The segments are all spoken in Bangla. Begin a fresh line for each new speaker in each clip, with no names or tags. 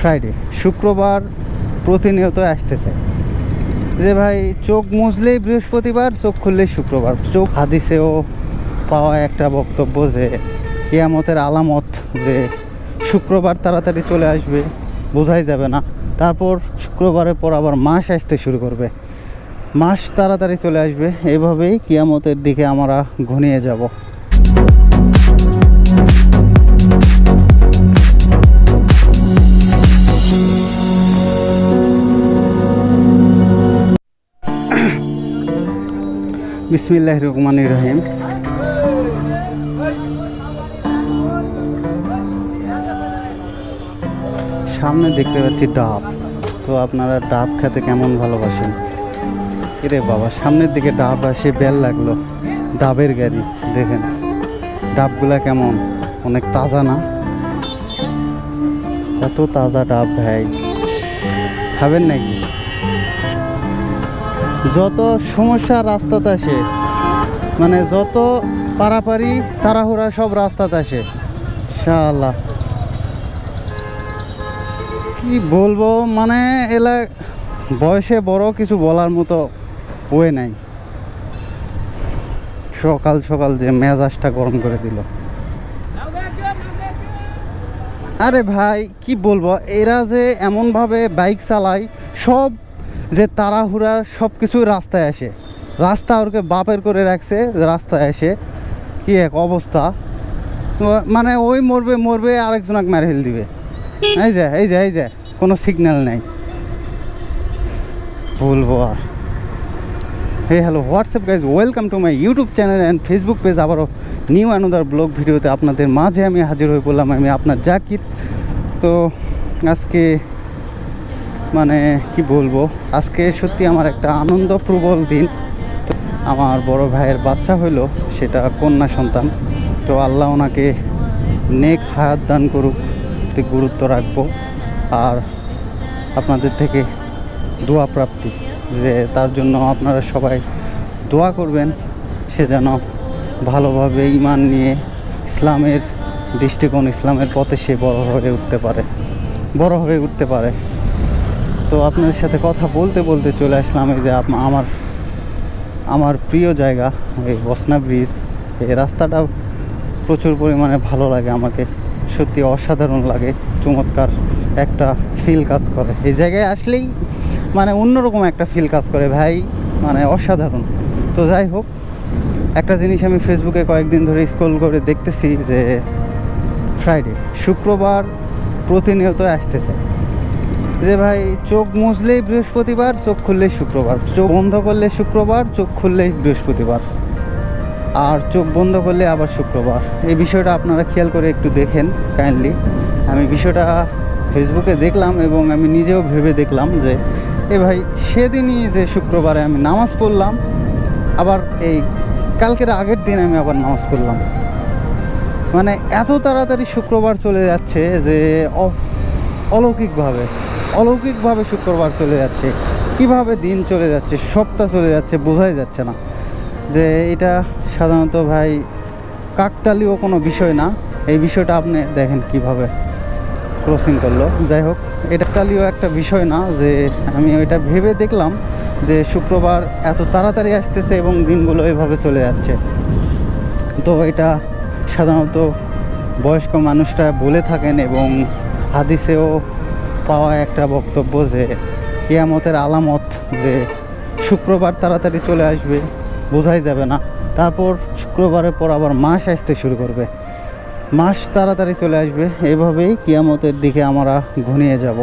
ফ্রাইডে শুক্রবার প্রতিনিয়ত আসতেছে। যে ভাই, চোখ মুছলেই বৃহস্পতিবার, চোখ খুললেই শুক্রবার। চোখ হাদিসেও পাওয়া একটা বক্তব্য যে, কেয়ামতের আলামত যে শুক্রবার তাড়াতাড়ি চলে আসবে, বোঝাই যাবে না। তারপর শুক্রবারের পর আবার মাস আসতে শুরু করবে। মাস তাড়াতাড়ি চলে আসবে, এভাবেই কিয়ামতের দিকে আমরা ঘনিয়ে যাব। বিসমিল্লাহ রহমান রহিম। সামনে দেখতে পাচ্ছি ডাব। তো আপনারা ডাব খেতে কেমন ভালোবাসেন? এরে বাবা, সামনের দিকে ডাব আসে, বেল লাগল। ডাবের গাড়ি, দেখেন। ডাবগুলা কেমন? অনেক তাজা না? এত তাজা ডাব, ভাই। খাবেন নাকি? যত সমস্যা রাস্তাতে আসে মানে যত পারাপারি, তাড়াহুড়া সব রাস্তাতে আসে শাল্লাহ কি বলব মানে এলা বয়সে বড় কিছু বলার মতো ওয়ে নাই। সকাল সকাল যে মেজাজটা গরম করে দিল। আরে ভাই, কি বলব, এরা যে এমনভাবে বাইক চালায়, সব যে তাড়াহুড়া সব কিছু রাস্তায় আসে। রাস্তা ওরকে বাপের করে রাখছে, রাস্তায় এসে কি এক অবস্থা। মানে ওই মরবে মরবে আরেকজনক মেরে হেল দিবে। এই যে এই যে এই যে, কোনো সিগন্যাল নেই। বলব আর। Hey hello, WhatsApp guys welcome to my YouTube channel and Facebook page আবারও নিউ অ্যানোদার ব্লগ ভিডিওতে আপনাদের মাঝে আমি হাজির হয়ে পড়লাম। আমি আপনার জাকির। তো আজকে মানে কি বলব, আজকে সত্যি আমার একটা আনন্দপ্রবল দিন। তো আমার বড় ভাইয়ের বাচ্চা হইল, সেটা কন্যা সন্তান। তো আল্লাহ ওনাকে নেক হায়াত দান করুক গুরুত্ব রাখব। আর আপনাদের থেকে দোয়া প্রাপ্তি, যে তার জন্য আপনারা সবাই দোয়া করবেন, সে যেন ভালোভাবে ইমান নিয়ে ইসলামের দৃষ্টিকোণ, ইসলামের পথে সে বড় হয়ে উঠতে পারে, বড় হয়ে উঠতে পারে। তো আপনাদের সাথে কথা বলতে বলতে চলে আসলাম এই যে আমার আমার প্রিয় জায়গা, এই বসনা ব্রিজ এই রাস্তাটা প্রচুর পরিমাণে ভালো লাগে আমাকে। সত্যি অসাধারণ লাগে, চমৎকার একটা ফিল কাজ করে। এই জায়গায় আসলেই মানে অন্যরকম একটা ফিল কাজ করে ভাই মানে অসাধারণ। তো যাই হোক, একটা জিনিস আমি ফেসবুকে কয়েকদিন ধরে স্ক্রল করে দেখতেছি যে ফ্রাইডে শুক্রবার প্রতিনিয়ত আসতেছে। যে ভাই, চোখ মুছলেই বৃহস্পতিবার, চোখ খুললেই শুক্রবার। চোখ বন্ধ করলে শুক্রবার, চোখ খুললেই বৃহস্পতিবার। আর চোখ বন্ধ করলে আবার শুক্রবার। এই বিষয়টা আপনারা খেয়াল করে একটু দেখেন কাইন্ডলি আমি বিষয়টা ফেসবুকে দেখলাম এবং আমি নিজেও ভেবে দেখলাম যে, এ ভাই, সেদিনই যে শুক্রবারে আমি নামাজ পড়লাম, আবার এই কালকের আগের দিন আমি আবার নামাজ পড়লাম। মানে এত তাড়াতাড়ি শুক্রবার চলে যাচ্ছে যে অলৌকিকভাবে অলৌকিকভাবে শুক্রবার চলে যাচ্ছে। কীভাবে দিন চলে যাচ্ছে সপ্তাহ চলে যাচ্ছে, বোঝাই যাচ্ছে না। যে এটা সাধারণত ভাই কাকতালীয় কোনো বিষয় না। এই বিষয়টা আপনি দেখেন কীভাবে ক্রসিং করল। যাই হোক, এটা কালীয় একটা বিষয় না যে আমি ওইটা ভেবে দেখলাম যে শুক্রবার এত তাড়াতাড়ি আসতেছে এবং দিনগুলো এভাবে চলে যাচ্ছে। তো এটা সাধারণত বয়স্ক মানুষরা বলে থাকেন এবং হাদিসেও পাওয়া একটা বক্তব্য যে, কিয়ামতের আলামত যে শুক্রবার তাড়াতাড়ি চলে আসবে, বোঝাই যাবে না। তারপর শুক্রবারের পর আবার মাস আসতে শুরু করবে। মাস তাড়াতাড়ি চলে আসবে, এভাবেই কিয়ামতের দিকে আমরা ঘনিয়ে যাব।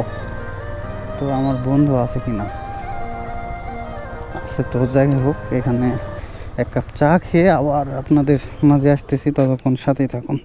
তো আমার বন্ধু আছে কি না আছে তো, যাই হোক, এখানে এক কাপ চা খেয়ে আবার আপনাদের মাঝে আসতেছি, ততক্ষণ সাথেই থাকুন।